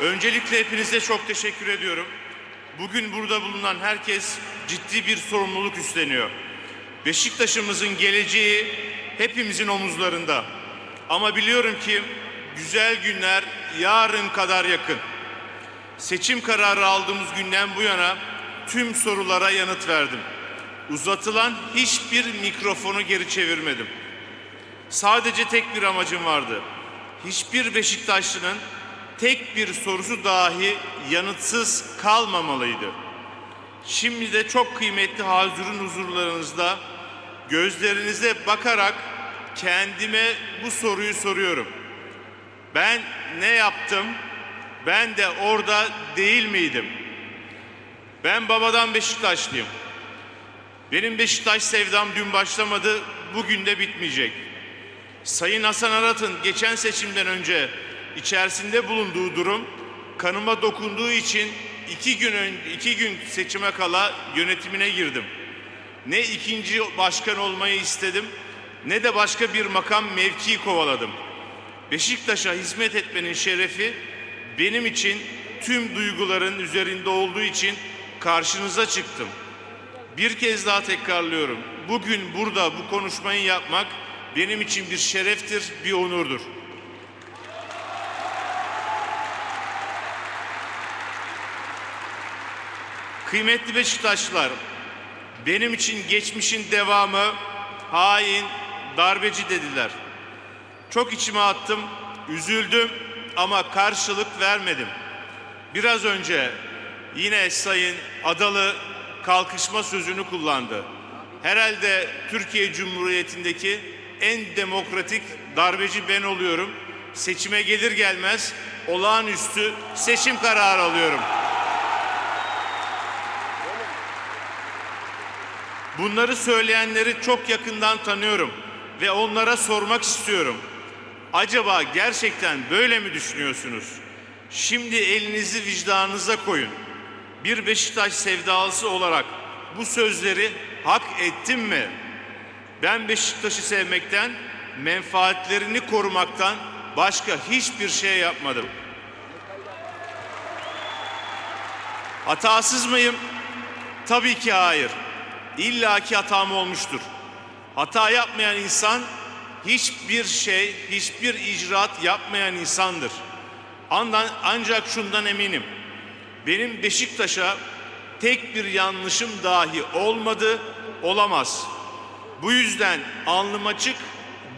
Öncelikle hepinize çok teşekkür ediyorum. Bugün burada bulunan herkes ciddi bir sorumluluk üstleniyor. Beşiktaş'ımızın geleceği hepimizin omuzlarında. Ama biliyorum ki güzel günler yarın kadar yakın. Seçim kararı aldığımız günden bu yana tüm sorulara yanıt verdim. Uzatılan hiçbir mikrofonu geri çevirmedim. Sadece tek bir amacım vardı. Hiçbir Beşiktaşlı'nın tek bir sorusu dahi yanıtsız kalmamalıydı. Şimdi de çok kıymetli hazırın huzurlarınızda gözlerinize bakarak kendime bu soruyu soruyorum. Ben ne yaptım? Ben de orada değil miydim? Ben babadan Beşiktaşlıyım. Benim Beşiktaş sevdam dün başlamadı, bugün de bitmeyecek. Sayın Hasan Arat'ın geçen seçimden önce içerisinde bulunduğu durum kanıma dokunduğu için iki gün iki gün seçime kala yönetimine girdim. Ne ikinci başkan olmayı istedim ne de başka bir makam mevki kovaladım. Beşiktaş'a hizmet etmenin şerefi benim için tüm duyguların üzerinde olduğu için karşınıza çıktım. Bir kez daha tekrarlıyorum. Bugün burada bu konuşmayı yapmak benim için bir şereftir, bir onurdur. Kıymetli Beşiktaşlılar, benim için geçmişin devamı hain, darbeci dediler. Çok içime attım, üzüldüm ama karşılık vermedim. Biraz önce yine Sayın Adalı kalkışma sözünü kullandı. Herhalde Türkiye Cumhuriyeti'ndeki en demokratik darbeci ben oluyorum. Seçime gelir gelmez olağanüstü seçim kararı alıyorum. Bunları söyleyenleri çok yakından tanıyorum ve onlara sormak istiyorum. Acaba gerçekten böyle mi düşünüyorsunuz? Şimdi elinizi vicdanınıza koyun. Bir Beşiktaş sevdalısı olarak bu sözleri hak ettim mi? Ben Beşiktaş'ı sevmekten, menfaatlerini korumaktan başka hiçbir şey yapmadım. Hatasız mıyım? Tabii ki hayır. İlla ki hatam olmuştur. Hata yapmayan insan hiçbir şey, hiçbir icraat yapmayan insandır. Andan, ancak şundan eminim. Benim Beşiktaş'a tek bir yanlışım dahi olmadı, olamaz. Bu yüzden alnım açık,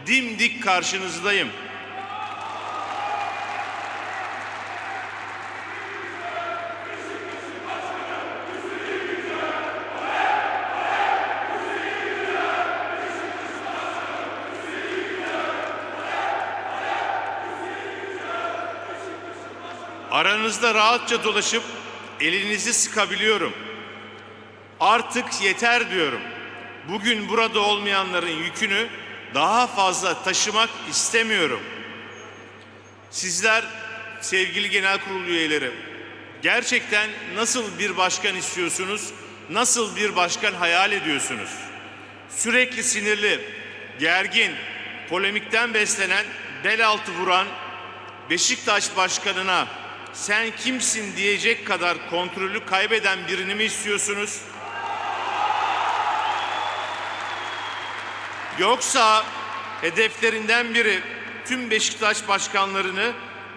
dimdik karşınızdayım. Aranızda rahatça dolaşıp elinizi sıkabiliyorum. Artık yeter diyorum. Bugün burada olmayanların yükünü daha fazla taşımak istemiyorum. Sizler sevgili genel kurul üyeleri gerçekten nasıl bir başkan istiyorsunuz? Nasıl bir başkan hayal ediyorsunuz? Sürekli sinirli, gergin, polemikten beslenen, bel altı vuran Beşiktaş başkanına sen kimsin diyecek kadar kontrolü kaybeden birini mi istiyorsunuz? Yoksa hedeflerinden biri tüm Beşiktaş başkanlarını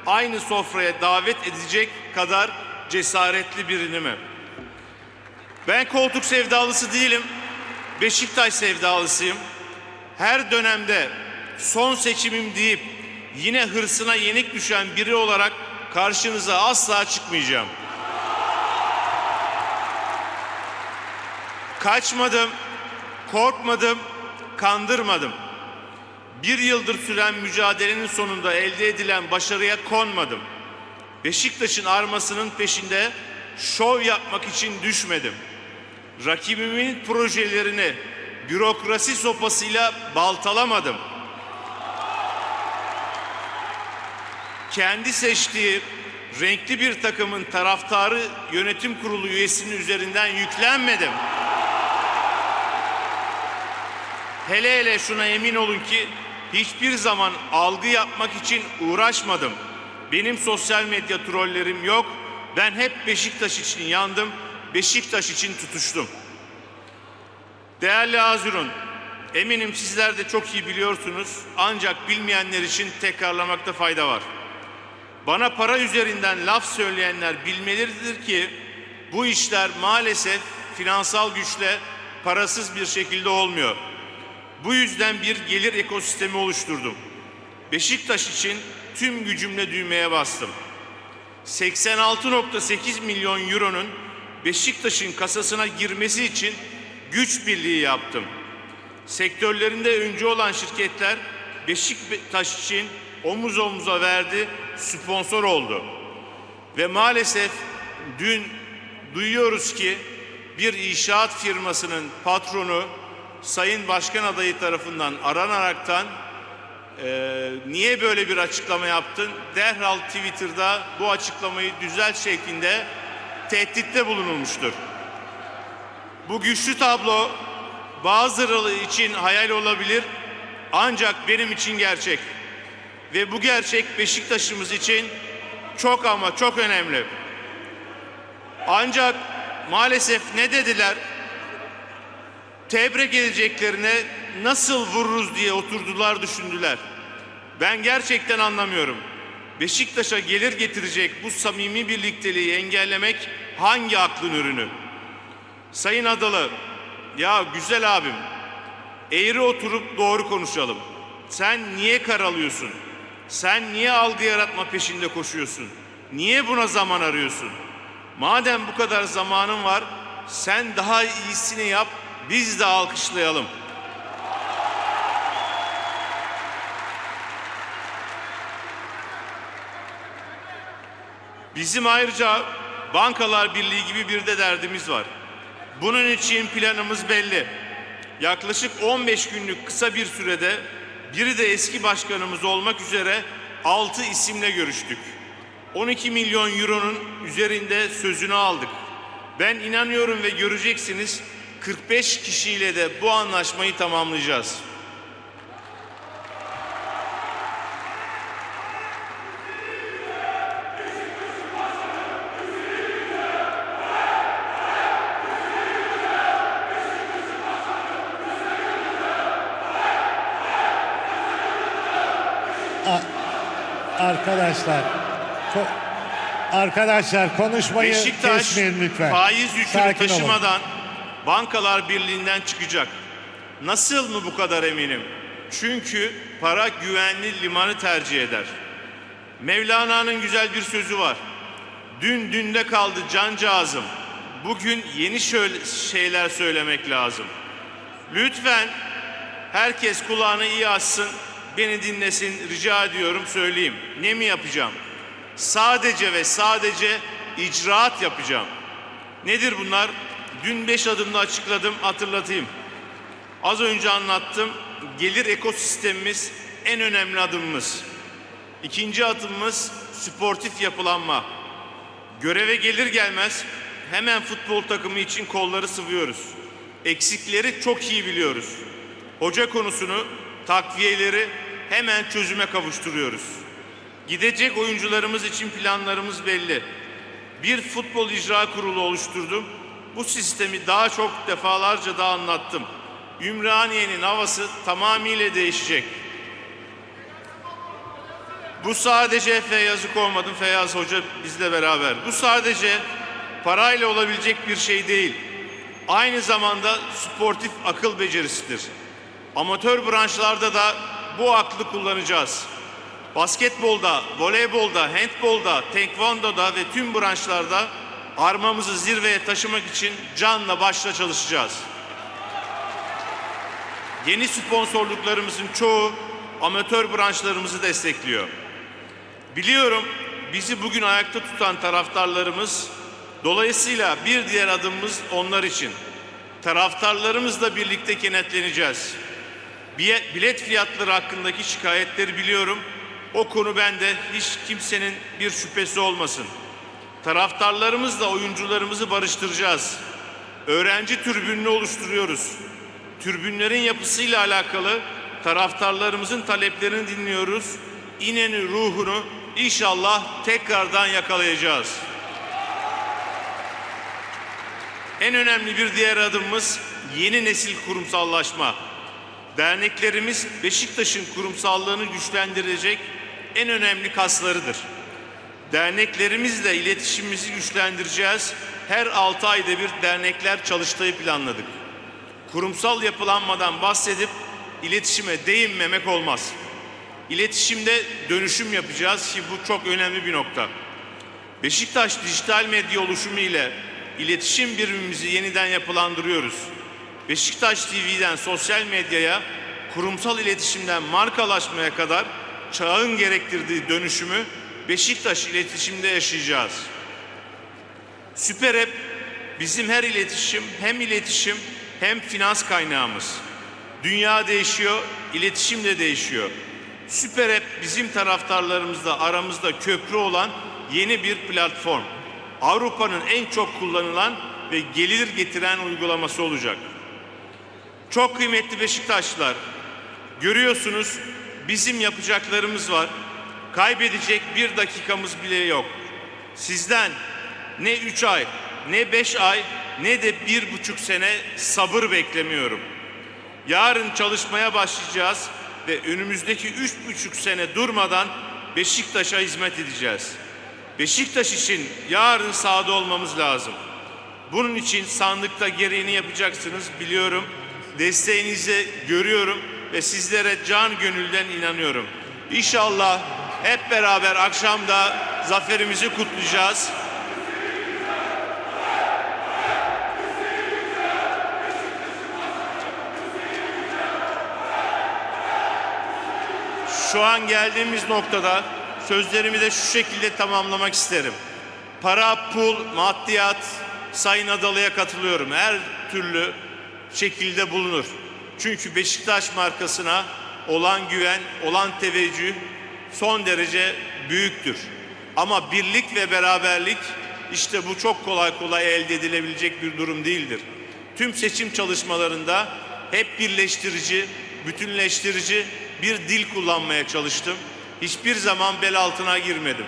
aynı sofraya davet edecek kadar cesaretli birini mi? Ben koltuk sevdalısı değilim. Beşiktaş sevdalısıyım. Her dönemde son seçimim deyip yine hırsına yenik düşen biri olarak karşınıza asla çıkmayacağım. Kaçmadım, korkmadım, kandırmadım. Bir yıldır süren mücadelenin sonunda elde edilen başarıya konmadım. Beşiktaş'ın armasının peşinde şov yapmak için düşmedim. Rakibimin projelerini bürokrasi sopasıyla baltalamadım. Kendi seçtiği renkli bir takımın taraftarı yönetim kurulu üyesinin üzerinden yüklenmedim. Hele hele şuna emin olun ki hiçbir zaman algı yapmak için uğraşmadım. Benim sosyal medya trollerim yok. Ben hep Beşiktaş için yandım. Beşiktaş için tutuştum. Değerli Azurun, eminim sizler de çok iyi biliyorsunuz. Ancak bilmeyenler için tekrarlamakta fayda var. Bana para üzerinden laf söyleyenler bilmelidir ki bu işler maalesef finansal güçle parasız bir şekilde olmuyor. Bu yüzden bir gelir ekosistemi oluşturdum. Beşiktaş için tüm gücümle düğmeye bastım. 86.8 milyon euronun Beşiktaş'ın kasasına girmesi için güç birliği yaptım. Sektörlerinde öncü olan şirketler Beşiktaş için omuz omuza verdi, sponsor oldu. Ve maalesef dün duyuyoruz ki bir inşaat firmasının patronu Sayın Başkan adayı tarafından aranaraktan ee, niye böyle bir açıklama yaptın? Derhal Twitter'da bu açıklamayı düzelt şeklinde tehditte bulunulmuştur. Bu güçlü tablo bazıları için hayal olabilir ancak benim için gerçek. Ve bu gerçek Beşiktaş'ımız için çok ama çok önemli. Ancak maalesef ne dediler? tebrik edeceklerine nasıl vururuz diye oturdular düşündüler. Ben gerçekten anlamıyorum. Beşiktaş'a gelir getirecek bu samimi birlikteliği engellemek hangi aklın ürünü? Sayın Adalı, ya güzel abim, eğri oturup doğru konuşalım. Sen niye karalıyorsun? Sen niye algı yaratma peşinde koşuyorsun? Niye buna zaman arıyorsun? Madem bu kadar zamanın var, sen daha iyisini yap, biz de alkışlayalım. Bizim ayrıca Bankalar Birliği gibi bir de derdimiz var. Bunun için planımız belli. Yaklaşık 15 günlük kısa bir sürede biri de eski başkanımız olmak üzere 6 isimle görüştük. 12 milyon euronun üzerinde sözünü aldık. Ben inanıyorum ve göreceksiniz 45 kişiyle de bu anlaşmayı tamamlayacağız. Arkadaşlar, ko- arkadaşlar konuşmayı Beşiktaş kesmeyin lütfen. faiz yükünü Sakin olun. taşımadan Bankalar Birliği'nden çıkacak. Nasıl mı bu kadar eminim? Çünkü para güvenli limanı tercih eder. Mevlana'nın güzel bir sözü var. Dün dünde kaldı cancağızım. Bugün yeni şöyle şeyler söylemek lazım. Lütfen herkes kulağını iyi açsın, beni dinlesin rica ediyorum söyleyeyim. Ne mi yapacağım? Sadece ve sadece icraat yapacağım. Nedir bunlar? Dün beş adımda açıkladım, hatırlatayım. Az önce anlattım. Gelir ekosistemimiz en önemli adımımız. İkinci adımımız sportif yapılanma. Göreve gelir gelmez hemen futbol takımı için kolları sıvıyoruz. Eksikleri çok iyi biliyoruz. Hoca konusunu, takviyeleri hemen çözüme kavuşturuyoruz. Gidecek oyuncularımız için planlarımız belli. Bir futbol icra kurulu oluşturdum. Bu sistemi daha çok defalarca da anlattım. Ümraniye'nin havası tamamıyla değişecek. Bu sadece Feyyaz'ı olmadım. Feyyaz Hoca bizle beraber. Bu sadece parayla olabilecek bir şey değil. Aynı zamanda sportif akıl becerisidir. Amatör branşlarda da bu aklı kullanacağız. Basketbolda, voleybolda, handbolda, tekvandoda ve tüm branşlarda armamızı zirveye taşımak için canla başla çalışacağız. Yeni sponsorluklarımızın çoğu amatör branşlarımızı destekliyor. Biliyorum bizi bugün ayakta tutan taraftarlarımız dolayısıyla bir diğer adımımız onlar için. Taraftarlarımızla birlikte kenetleneceğiz. Bilet fiyatları hakkındaki şikayetleri biliyorum. O konu bende hiç kimsenin bir şüphesi olmasın. Taraftarlarımızla oyuncularımızı barıştıracağız. Öğrenci türbününü oluşturuyoruz. Türbünlerin yapısıyla alakalı taraftarlarımızın taleplerini dinliyoruz. İnönü ruhunu inşallah tekrardan yakalayacağız. En önemli bir diğer adımımız yeni nesil kurumsallaşma. Derneklerimiz Beşiktaş'ın kurumsallığını güçlendirecek en önemli kaslarıdır. Derneklerimizle iletişimimizi güçlendireceğiz. Her 6 ayda bir dernekler çalıştayı planladık. Kurumsal yapılanmadan bahsedip iletişime değinmemek olmaz. İletişimde dönüşüm yapacağız ki bu çok önemli bir nokta. Beşiktaş dijital medya oluşumu ile iletişim birimimizi yeniden yapılandırıyoruz. Beşiktaş TV'den sosyal medyaya, kurumsal iletişimden markalaşmaya kadar çağın gerektirdiği dönüşümü Beşiktaş iletişimde yaşayacağız. Süper App bizim her iletişim hem iletişim hem finans kaynağımız. Dünya değişiyor, iletişim de değişiyor. Süper App bizim taraftarlarımızla aramızda köprü olan yeni bir platform. Avrupa'nın en çok kullanılan ve gelir getiren uygulaması olacak. Çok kıymetli Beşiktaşlılar, görüyorsunuz bizim yapacaklarımız var. Kaybedecek bir dakikamız bile yok. Sizden ne üç ay, ne beş ay, ne de bir buçuk sene sabır beklemiyorum. Yarın çalışmaya başlayacağız ve önümüzdeki üç buçuk sene durmadan Beşiktaş'a hizmet edeceğiz. Beşiktaş için yarın sahada olmamız lazım. Bunun için sandıkta gereğini yapacaksınız biliyorum. Desteğinizi görüyorum ve sizlere can gönülden inanıyorum. İnşallah hep beraber akşamda zaferimizi kutlayacağız. Şu an geldiğimiz noktada sözlerimi de şu şekilde tamamlamak isterim. Para, pul, maddiyat, Sayın Adalı'ya katılıyorum. Her türlü şekilde bulunur. Çünkü Beşiktaş markasına olan güven, olan teveccüh son derece büyüktür. Ama birlik ve beraberlik işte bu çok kolay kolay elde edilebilecek bir durum değildir. Tüm seçim çalışmalarında hep birleştirici, bütünleştirici bir dil kullanmaya çalıştım. Hiçbir zaman bel altına girmedim.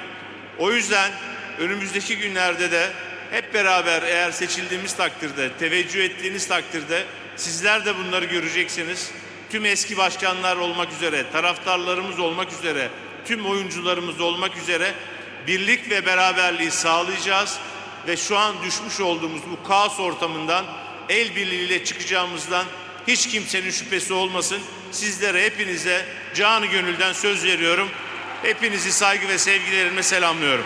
O yüzden önümüzdeki günlerde de hep beraber eğer seçildiğimiz takdirde, teveccüh ettiğiniz takdirde sizler de bunları göreceksiniz. Tüm eski başkanlar olmak üzere, taraftarlarımız olmak üzere, tüm oyuncularımız olmak üzere birlik ve beraberliği sağlayacağız ve şu an düşmüş olduğumuz bu kaos ortamından el birliğiyle çıkacağımızdan hiç kimsenin şüphesi olmasın. Sizlere hepinize canı gönülden söz veriyorum. Hepinizi saygı ve sevgilerimle selamlıyorum.